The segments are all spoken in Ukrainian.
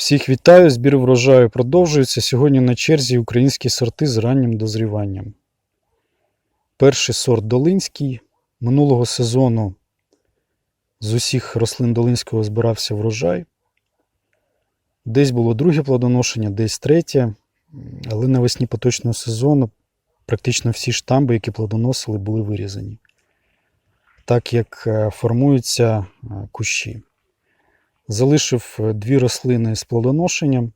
Всіх вітаю, збір врожаю продовжується. Сьогодні на черзі українські сорти з раннім дозріванням. Перший сорт Долинський. Минулого сезону з усіх рослин Долинського збирався врожай. Десь було друге плодоношення, десь третє. Але навесні поточного сезону практично всі штамби, які плодоносили, були вирізані. Так як е, формуються е, кущі. Залишив е, дві рослини з плодоношенням.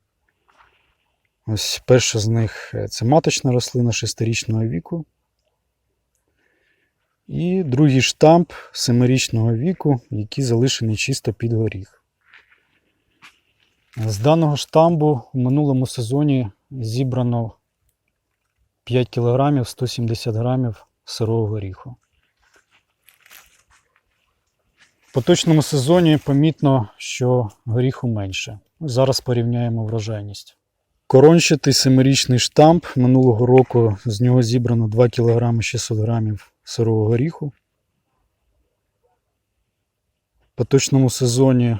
Ось перша з них е, це маточна рослина шестирічного віку. І другий штамп семирічного віку, який залишений чисто під горіх. З даного штамбу у минулому сезоні зібрано 5 кг 170 грамів сирого горіху. В поточному сезоні помітно, що горіху менше. Зараз порівняємо врожайність. Корончатий семирічний штамп минулого року з нього зібрано 2 кг 600 грамів сирого горіху. В поточному сезоні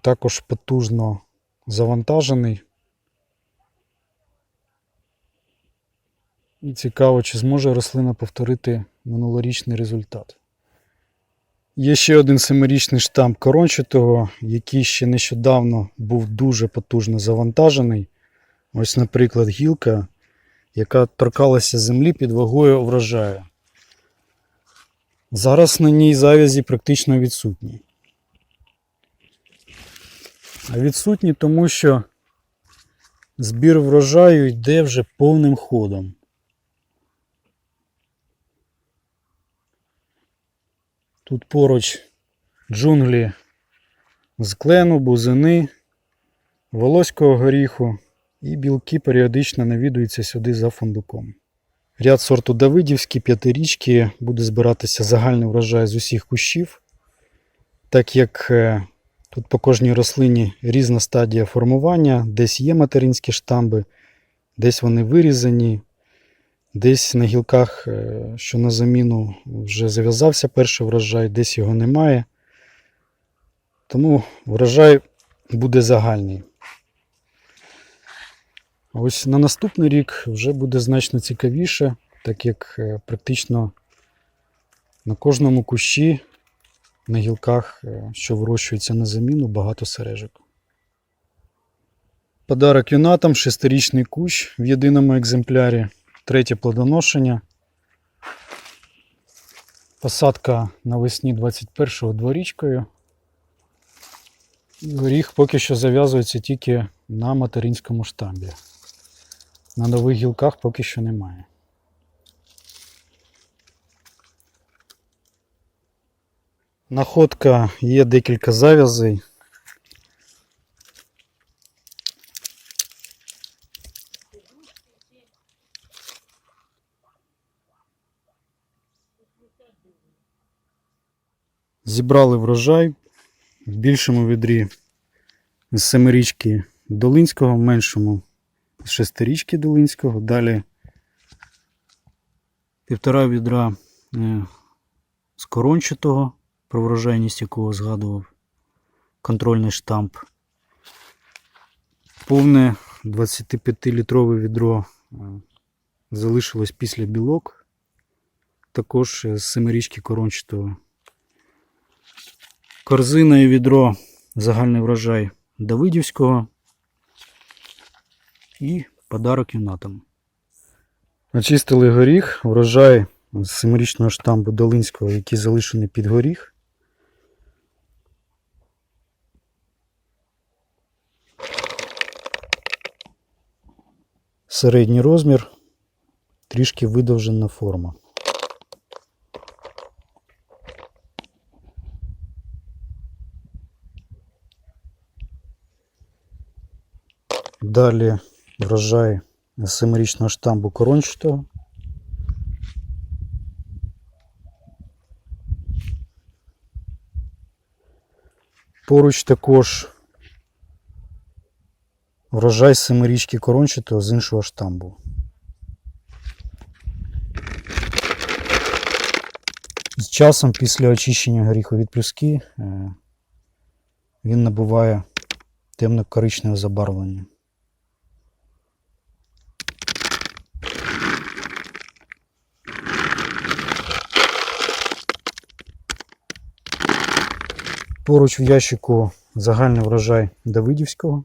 також потужно завантажений. І цікаво, чи зможе рослина повторити минулорічний результат. Є ще один семирічний штамп корончатого, який ще нещодавно був дуже потужно завантажений. Ось, наприклад, гілка, яка торкалася землі під вагою врожаю. Зараз на ній завязі практично відсутні. А відсутні тому, що збір врожаю йде вже повним ходом. Тут поруч джунглі з клену, бузини, волоського горіху і білки періодично навідуються сюди за фундуком. Ряд сорту Давидівський, п'ятирічки буде збиратися загальний врожай з усіх кущів, так як е, тут по кожній рослині різна стадія формування, десь є материнські штамби, десь вони вирізані, Десь на гілках, е, що на заміну вже зав'язався перший врожай, десь його немає. Тому врожай буде загальний. Ось на наступний рік вже буде значно цікавіше, так як е, практично на кожному кущі на гілках, е, що вирощується на заміну, багато сережок. Подарок юнатам шестирічний кущ в єдиному екземплярі третє плодоношення. Посадка навесні 21-го дворічкою. Горіх поки що зав'язується тільки на материнському штамбі. На нових гілках поки що немає. Находка є декілька зав'язей. Зібрали врожай в більшому відрі з семирічки Долинського, в меншому з шестирічки Долинського. Далі півтора відра е, з корончатого, про врожайність якого згадував контрольний штамп. Повне 25-літрове відро е, залишилось після білок, також з семирічки корончатого. Корзина і відро загальний врожай Давидівського і подарок юнатам. Очистили горіх, врожай з семирічного штамбу Долинського, який залишений під горіх. Середній розмір, трішки видовжена форма. Далі врожай семирічного штамбу корончатого. Поруч також врожай семирічки корончатого з іншого штамбу. З часом після очищення горіху від плюски е, він набуває темно-коричневе забарвлення. Поруч в ящику загальний врожай Давидівського.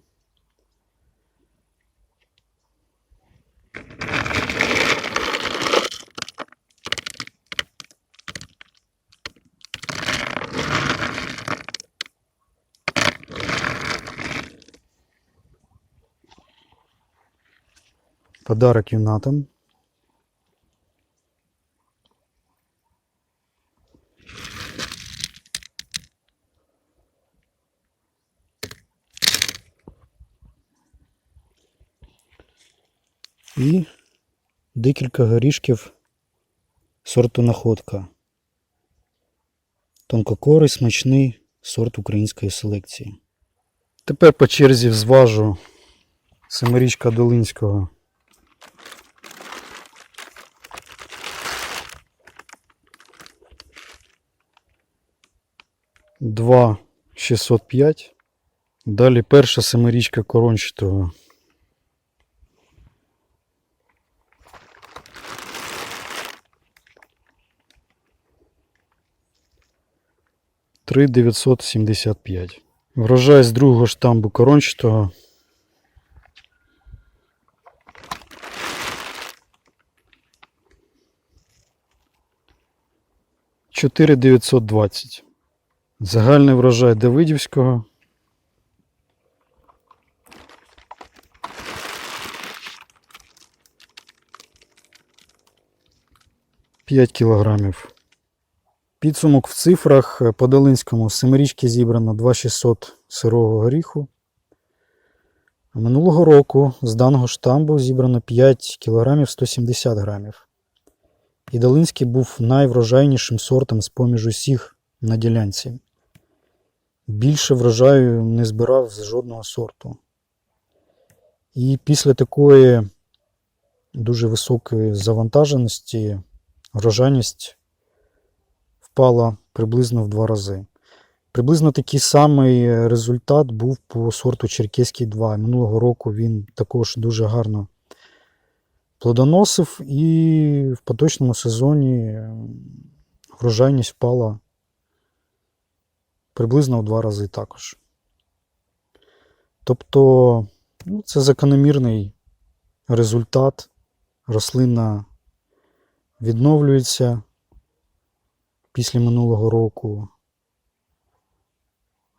Подарок юнатам. І декілька горішків сорту находка. Тонкокорий, смачний сорт української селекції. Тепер по черзі зважу семирічка Долинського. Два 605. Далі перша семирічка корончатого. Три 975. Врожай з другого штамбу корончатого. Чотири 920. Загальний врожай Давидівського. П'ять кілограмів. Підсумок в цифрах е, по Долинському з семирічки зібрано 2600 сирого горіху. Минулого року з даного штамбу зібрано 5 кг 170 грамів. І Долинський був найврожайнішим сортом з поміж усіх на ділянці. Більше врожаю не збирав з жодного сорту. І після такої дуже високої завантаженості врожайність впала приблизно в два рази. Приблизно такий самий результат був по сорту Черкеський 2. Минулого року він також дуже гарно плодоносив, і в поточному сезоні ем, врожайність впала приблизно в два рази також. Тобто, ну, це закономірний результат. Рослина відновлюється після минулого року.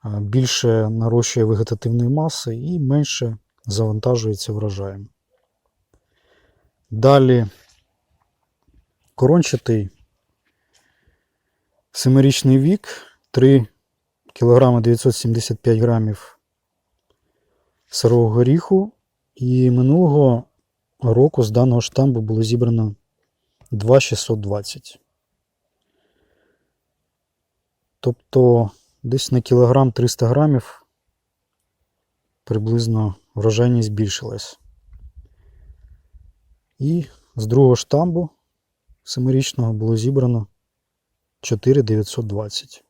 Більше нарощує вегетативної маси і менше завантажується врожаєм. Далі корончатий семирічний вік 3 кг 975 грамів сирого горіху. І минулого року з даного штамбу було зібрано 2,620. Тобто десь на кілограм 300 грамів приблизно врожайність збільшилась. І з другого штамбу семирічного було зібрано 4,920.